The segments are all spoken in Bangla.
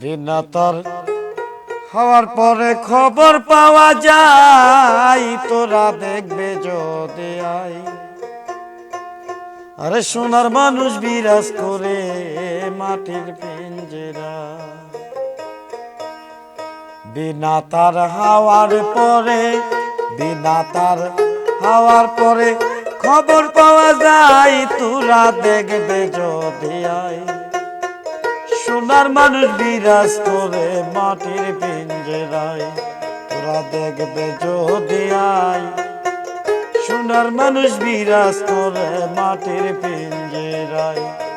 বিনা তার হওয়ার পরে খবর পাওয়া যায়, তোরা দেখবে যদি আই। আরে সোনার মানুষ বিরাজ করে মাটির পিঞ্জেরা। বিনা তার হাওয়ার পরে, বিনা তার হাওয়ার পরে খবর পাওয়া যায়, তোরা দেখবে যদি আয় সোনার মানুষ বিরাজ করে মাটির পিঞ্জেরায়। তোরা দেখবে যদি আয়। সোনার মানুষ বিরাজ করে মাটির পিঞ্জেরায়।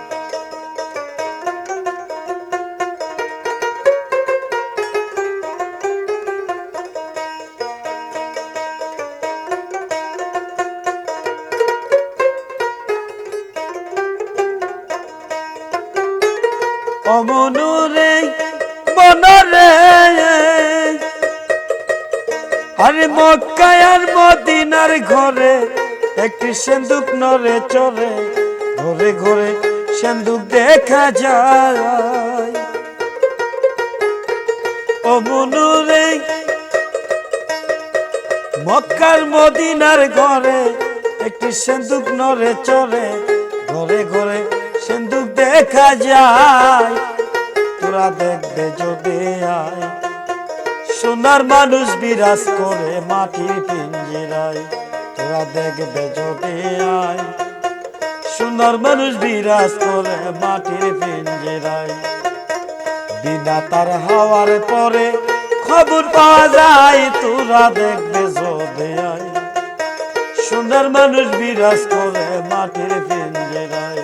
অমনুরে বনরে। আরে মক্কায় আর মদিনার ঘরে একটি সেন্দুক নরে চরে ঘরে ঘরে সেন্দুক দেখা যায়। অমনুরে মক্কার মদিনার ঘরে একটি সেন্দুক নরে চরে ঘরে ঘরে দেখা যায়, তোরা দেখবে যদি আয়। সোনার মানুষ বিরাজ করে মাটির পিঞ্জিরায়, তোরা দেখবে যদি আয়। সোনার মানুষ বিরাজ করে মাটির পিঞ্জিরায়। বিনা তার হাওয়ার পরে খবর পাওয়া যায়, তোরা দেখবে যদি আয়। সোনার মানুষ বিরাজ করে মাটির পিঞ্জিরায়।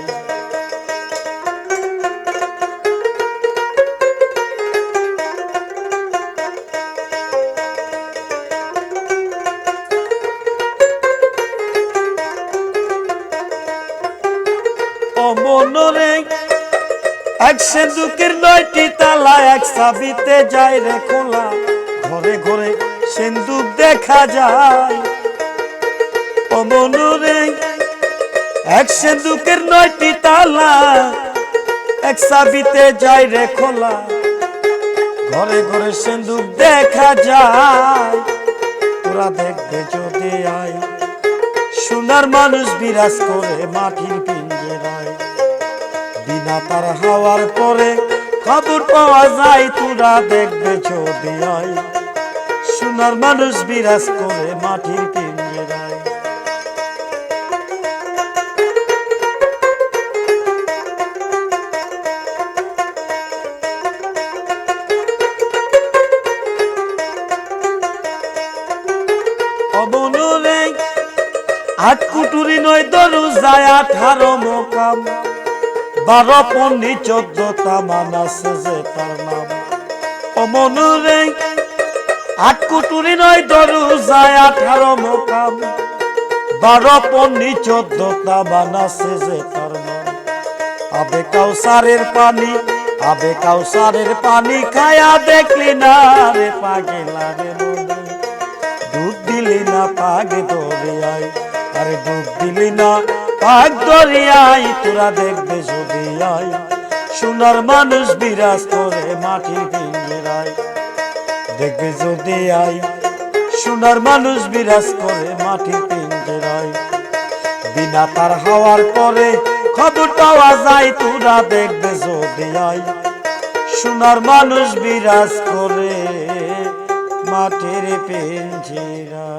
অমনরে এক সেন্দুকের নয়টি তালা, এক সাবিতে যায় রে খোলা। ঘরে ঘরে সেন্দুক দেখা যায়। অমনরে এক সেন্দুকের নয়টি তালা, এক সাবিতে যায় রে খোলা। ঘরে ঘরে সেন্দুক দেখা যায়। তোরা দেখবে যদি আয়। সোনার মানুষ বিরাজ করে মাটির পিঞ্জেরায় বিনা তার হাওয়ার পরে খবর পাওয়া যায়, তোরা দেখবে যদি আয়। সোনার মানুষ বিরাজ করে মাটির পিঞ্জেরায়। আট কুটুরি নয় দরু যায় আঠারো মোকাম। বারো পন্নি চোদ্দ তামান আছে যে তার নাম। অমনুরে আট কুটুরি নয় দরু যায় আঠারো মোকাম। বারো পন্নি চোদ্দ তামান আছে যে তার নাম। আবে কাউসারের পানি, আবে কাউসারের পানি খায়া দেখলি না রে পাগেলা রে মনে। ডুব দিলি না পাগ দরিয়ায়, আরে দুধ দিলি না পাগ দরিয়ায় তোরা দেখবে যদি আয়। সোনার মানুষ বিরাজ করে মাটির পিঞ্জেরায় দেখবে যদি আয়, সোনার মানুষ বিরাজ করে মাটির পিঞ্জেরায় বিনা তার হাওয়ার পরে খবর পাওয়া যায়, তোরা দেখবে যদি আয়। সোনার মানুষ বিরাজ করে মাটির পিঞ্জিরা